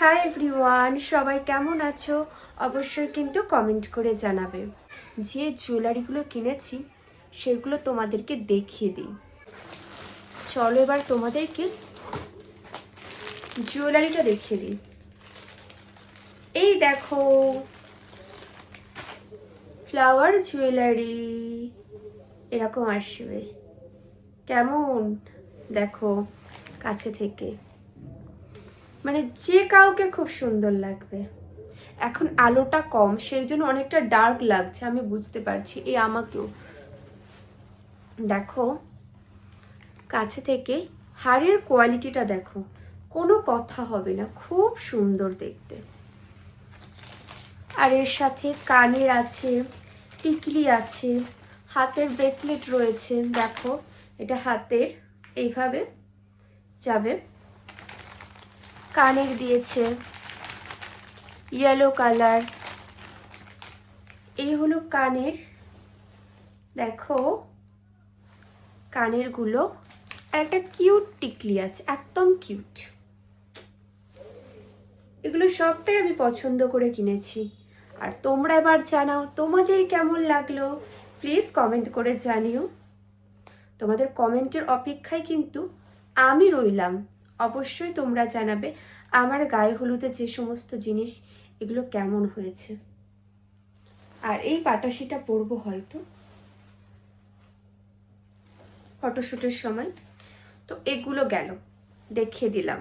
Hi everyone সবাই কেমন আছো? অবশ্যই কিন্তু কমেন্ট করে জানাবে। যে জুয়েলারিগুলো কিনেছি, সেগুলো তোমাদেরকে দেখিয়ে দিই। চলো এবার তোমাদেরকে জুয়েলারিটা দেখিয়ে দিই। এই দেখো ফ্লাওয়ার জুয়েলারি এরকম আসবে। কেমন? দেখো, কাছে থেকে। মানে যে কাউকে খুব সুন্দর লাগবে। এখন আলোটা কম, সেই জন্য অনেকটা ডার্ক লাগছে, আমি বুঝতে পারছি। এই আমাকেও। দেখো, কাছে থেকে হাড়ের কোয়ালিটিটা দেখো, কোনো কথা হবে না, খুব সুন্দর দেখতে। আর এর সাথে কানের আছে, টিকলি আছে, হাতের ব্রেসলেট রয়েছে, দেখো, এটা হাতের, এইভাবে যাবে। কানের দিয়েছে। ইয়েলো কালার এই হলো কানের, দেখো কানেরগুলো আর একটা কিউট টিকলি আছে, একদম কিউট এগুলো সবটাই আমি পছন্দ করে কিনেছি। আর তোমরা এবার জানাও, তোমাদের কেমন লাগল? প্লিজ কমেন্ট করে জানিও। তোমাদের কমেন্টের অপেক্ষায় কিন্তু আমি রইলাম। অবশ্যই তোমরা জানাবে আমার গায়ে হলুদে যে সমস্ত জিনিস, এগুলো কেমন হয়েছে। আর এই পাটাশিটা পরবো হয়তো। ফটোশ্যুটের সময়। তো এগুলো গেল, দেখিয়ে দিলাম।